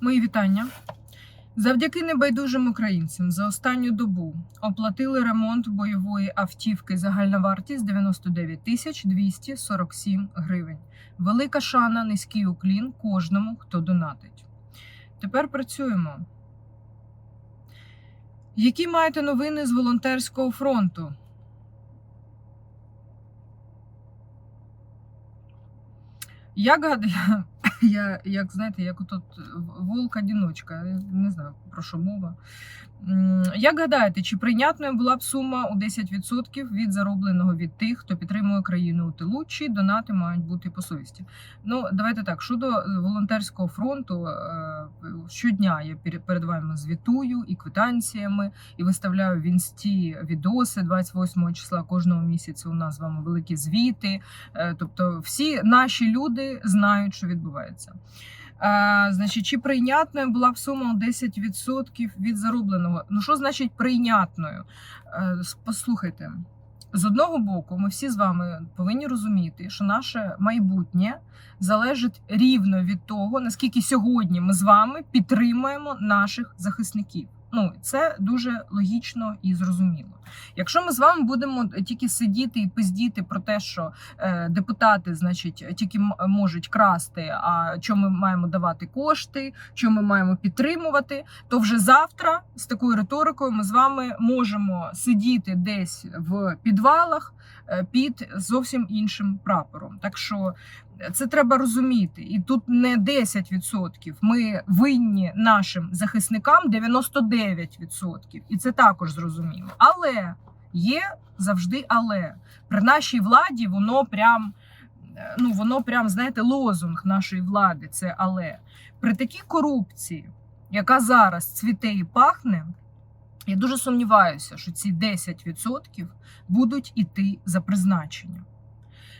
Мої вітання. Завдяки небайдужим українцям за останню добу оплатили ремонт бойової автівки загальна вартість 99 тисяч 247 гривень. Велика шана, низький уклін кожному, хто донатить. Тепер працюємо. Які маєте новини з волонтерського фронту? Як гадаю, я, як знаєте, як тут волк-одіночка, не знаю про що мова. Як гадаєте, чи прийнятною була б сума у 10% від заробленого від тих, хто підтримує країну у тилу, чи донати мають бути по совісті? Ну, давайте так. Щодо волонтерського фронту, е, щодня я пере- перед вами звітую і квитанціями, і виставляю в інсті відоси 28 числа кожного місяця. У нас з вами великі звіти. Е, Тобто, всі наші люди знають, що відбувається. Е, значить, чи прийнятною була б сума 10% від заробленого? Ну, що значить прийнятною? Е, Послухайте, з одного боку, ми всі з вами повинні розуміти, що наше майбутнє залежить рівно від того, наскільки сьогодні ми з вами підтримуємо наших захисників. Ну, це дуже логічно і зрозуміло. Якщо ми з вами будемо тільки сидіти і пиздіти про те, що е, депутати, значить, тільки можуть красти, а що ми маємо давати кошти, що ми маємо підтримувати, то вже завтра з такою риторикою ми з вами можемо сидіти десь в підвалах під зовсім іншим прапором. Так що це треба розуміти. І тут не 10%. Ми винні нашим захисникам 99%. І це також зрозуміло. Але є завжди але. При нашій владі воно прям. е, Ну, воно прям, знаєте, лозунг нашої влади це але. При такій корупції, яка зараз цвіте і пахне, я дуже сумніваюся, що ці 10% будуть іти за призначенням.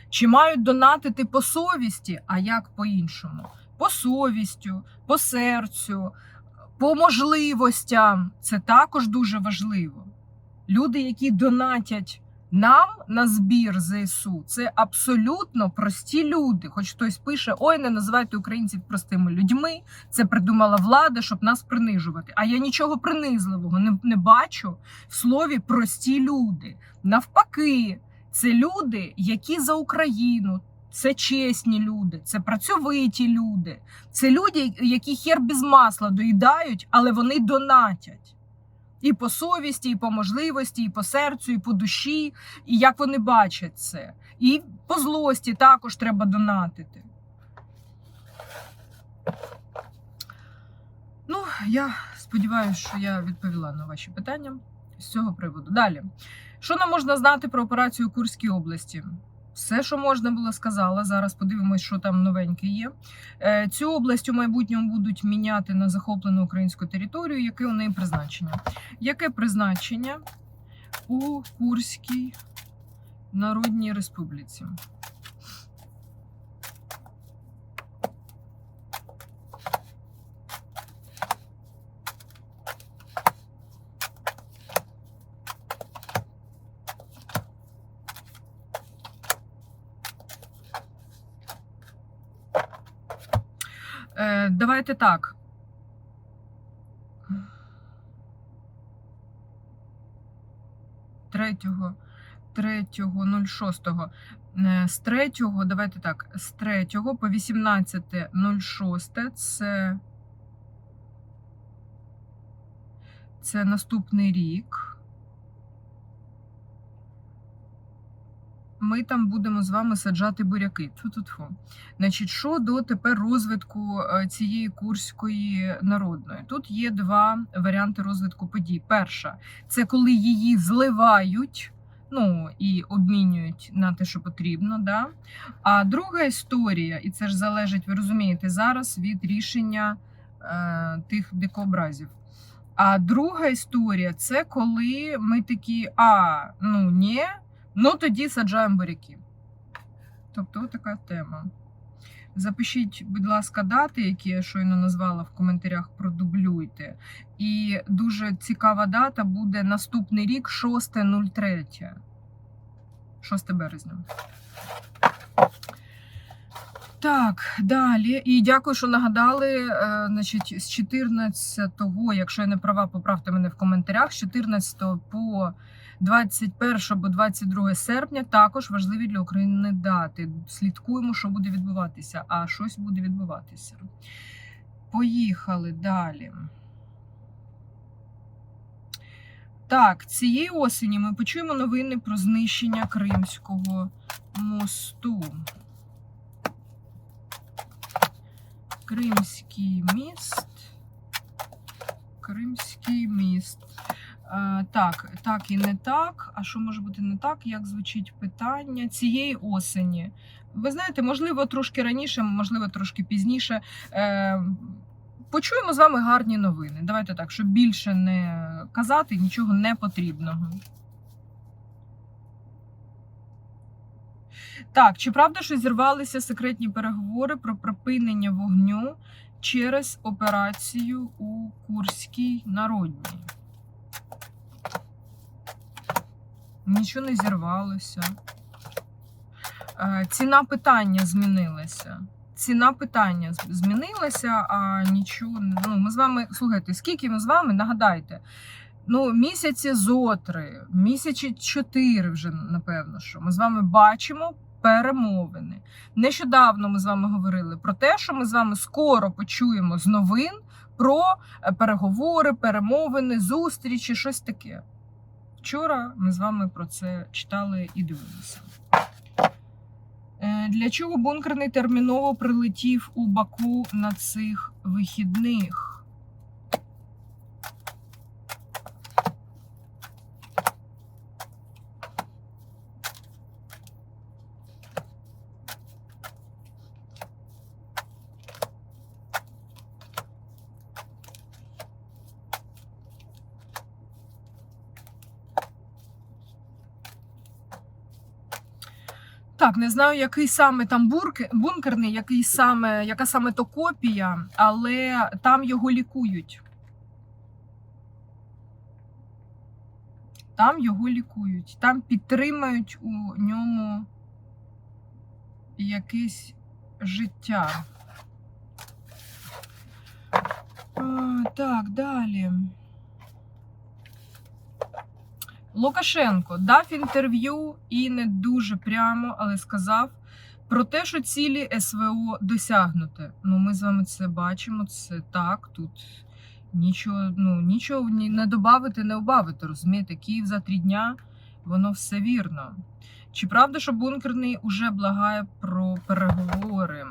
Чи мають донатити по совісті, а як по-іншому? По совістю, по серцю, по можливостям. Це також дуже важливо. Люди, які донатять нам на збір ЗСУ, це абсолютно прості люди. Хоч хтось пише: ой, не називайте українців простими людьми. Це придумала влада, щоб нас принижувати. А я нічого принизливого не, не бачу в слові прості люди. Навпаки, це люди, які за Україну. Це чесні люди, це працьовиті люди, це люди, які хер без масла доїдають, але вони донатять. І по совісті, і по можливості, і по серцю, і по душі, і як вони бачать це. І по злості також треба донатити. Ну, я сподіваюся, що я відповіла на ваші питання з цього приводу. Далі. Що нам можна знати про операцію у Курській області? Все, що можна було, сказала. Зараз подивимось, що там новеньке є. Е, Цю область у майбутньому будуть міняти на захоплену українську територію. Яке у неї призначення? Яке призначення у Курській Народній Республіці? Е, давайте так. Третього, третього, 06. Е, З третього, давайте так, з третього по 18.06 це, це наступний рік. Ми там будемо з вами саджати буряки. Тьфу-тьфу-тьфу. Значить, щодо тепер розвитку е, цієї курської народної, тут є два варіанти розвитку подій. Перша це коли її зливають. Ну і обмінюють на те, що потрібно. Да? А друга історія, і це ж залежить, ви розумієте, зараз від рішення е, тих дикобразів. А друга історія це коли ми такі, а, ну ні, ну тоді саджаємо буряки. Тобто, така тема. Запишіть, будь ласка, дати, які я щойно назвала в коментарях, продублюйте. І дуже цікава дата буде наступний рік, 6.03. 6 березня. Так, далі. І дякую, що нагадали. е, Значить, з 14-го, якщо я не права, поправте мене в коментарях. З 14 по 21 або 22 серпня також важливі для України дати. Слідкуємо, що буде відбуватися, а щось буде відбуватися. Поїхали далі. Так, цієї осені ми почуємо новини про знищення Кримського мосту. Кримський міст. Кримський міст. Е, так, так і не так. А що може бути не так? Як звучить питання цієї осені? Ви знаєте, можливо, трошки раніше, можливо, трошки пізніше. Е, почуємо з вами гарні новини. Давайте так, щоб більше не казати, нічого не потрібного. Так, чи правда, що зірвалися секретні переговори про припинення вогню через операцію у Курській Народній? Нічого не зірвалося. Е, Ціна питання змінилася. Ціна питання змінилася, а нічого. Ну, ми з вами, слухайте, скільки ми з вами, нагадайте, ну, місяці зо три, місяці чотири вже, напевно, що ми з вами бачимо перемовини. Нещодавно ми з вами говорили про те, що ми з вами скоро почуємо з новин про е, переговори, перемовини, зустрічі, щось таке. Вчора ми з вами про це читали і дивилися. Е, Для чого бункерний терміново прилетів у Баку на цих вихідних? Так, не знаю, який саме там бункерний, який саме, яка саме то копія, але там його лікують. Там його лікують, там підтримають у ньому якесь життя. Так, далі. Лукашенко дав інтерв'ю і не дуже прямо, але сказав про те, що цілі СВО досягнуте. Ну, ми з вами це бачимо. Це так. Тут нічого, ну нічого ні- не додати, не убавити. Розумієте, Київ за три дня, воно все вірно. Чи правда, що бункерний уже благає про переговори?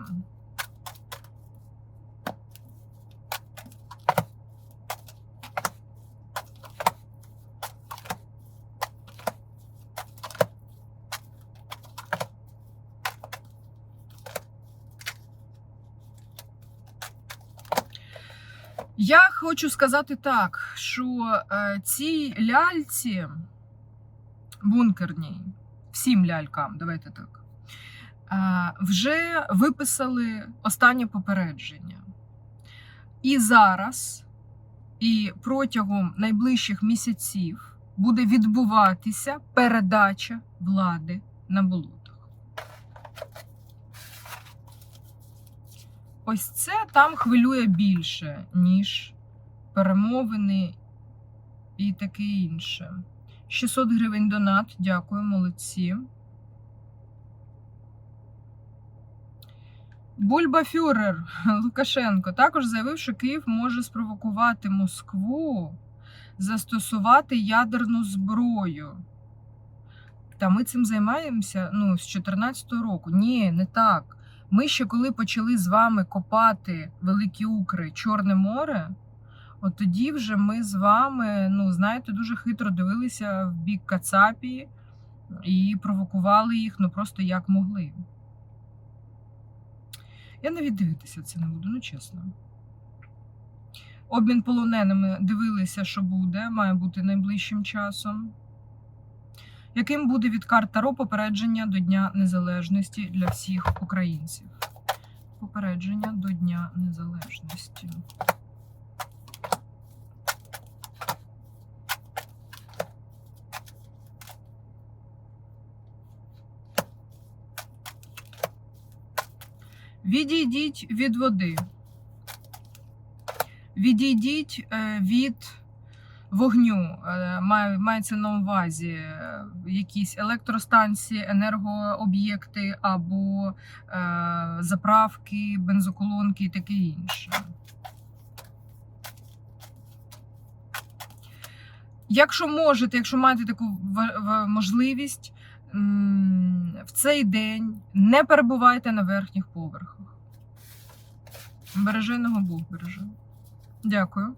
Я хочу сказати так, що е, цій ляльці бункерній, всім лялькам, давайте так, е, вже виписали останнє попередження. І зараз, і протягом найближчих місяців буде відбуватися передача влади на болотах. Ось це там хвилює більше, ніж перемовини і таке інше. 600 гривень донат. Дякую, молодці. Бульба Фюрер Лукашенко також заявив, що Київ може спровокувати Москву застосувати ядерну зброю. Та ми цим займаємося ну, з 2014 року. Ні, не так. Ми ще коли почали з вами копати Великі Укри, Чорне море, от тоді вже ми з вами, ну, знаєте, дуже хитро дивилися в бік Кацапії і провокували їх ну просто як могли. Я навіть дивитися це не буду, ну чесно. Обмін полоненими дивилися, що буде, має бути найближчим часом. Яким буде від карт Таро попередження до Дня Незалежності для всіх українців? Попередження до Дня Незалежності. Відійдіть від води. Відійдіть е, від вогню. Е, Мається на увазі е, якісь електростанції, енергооб'єкти або е, заправки, бензоколонки і таке інше. Якщо можете, якщо маєте таку можливість, в цей день не перебувайте на верхніх поверхах. Береженого Бог береже. Дякую.